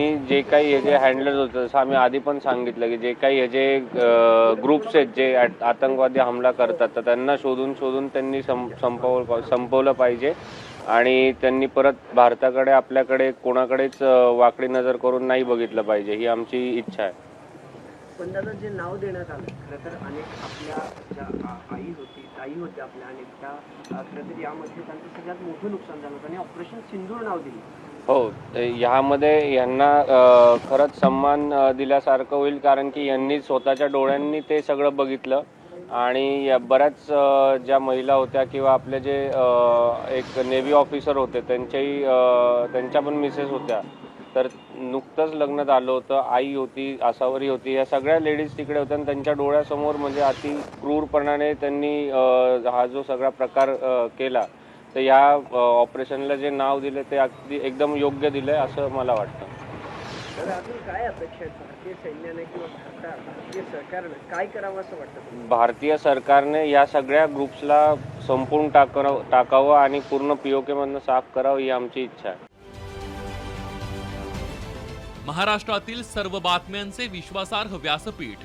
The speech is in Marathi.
यांनी जे काही हे जे हँडलर्स होतं जसं आम्ही आधी पण सांगितलं की जे काही हे जे ग्रुप्स आहेत जे आतंकवादी हमला करतात तर त्यांना शोधून शोधून त्यांनी सं संपव संपवलं पाहिजे. आणि त्यांनी परत भारताकडे आपल्याकडे कोणाकडेच वाकडी नजर करून नाही बघितलं पाहिजे ही आमची इच्छा आहे. पण दादा जे नाव देण्यात आलं खरं तर अनेक आपल्या ज्या आई होती ताई होत्या आपल्या अनेक त्या खरं तर यामध्ये त्यांचं सगळ्यात मोठं नुकसान झालं होतं आणि ऑपरेशन सिंदूर नाव दिली. हो यामध्ये ह्यामध्ये यांना खरंच सन्मान दिल्यासारखं होईल कारण की यांनी स्वतःच्या डोळ्यांनी ते सगळं बघितलं. आणि या बऱ्याच ज्या महिला होत्या किंवा आपले जे एक नेव्ही ऑफिसर होते त्यांच्याही त्यांच्या पण मिसेस होत्या. तर नुकतंच लग्न झालं होतं आई होती आसावरी होती या सगळ्या लेडीज तिकडे होत्या आणि त्यांच्या डोळ्यासमोर म्हणजे अति क्रूरपणाने त्यांनी हा जो सगळा प्रकार केला. तर या ऑपरेशनला जे नाव दिले ते अगदी एकदम योग्य दिलंय असं मला वाटतं. तर अजून काय अपेक्षा आहेत भारतीय सरकारनं? काय करावं असं वाटतं तुम्हाला? भारतीय सरकारने या सगळ्या ग्रुप्सला संपूर्ण टाकावं टाकावं आणि पूर्ण पीओके मधनं साफ करावं ही आमची इच्छा आहे. महाराष्ट्रातील सर्व बातम्यांचे विश्वासार्ह व्यासपीठ